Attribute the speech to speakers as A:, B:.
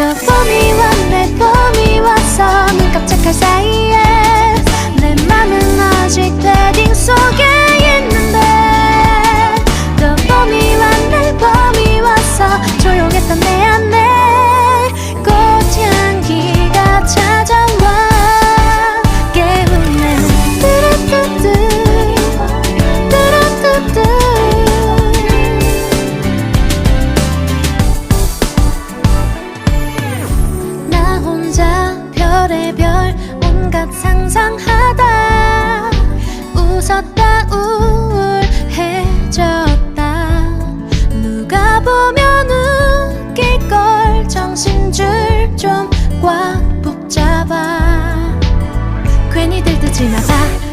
A: the funny 별의별 온갖 상상하다. 웃었다 우울해졌다. 누가 보면 웃길 걸 정신줄 좀 꽉 붙잡아. 괜히 들뜨지 마 바보 같잖아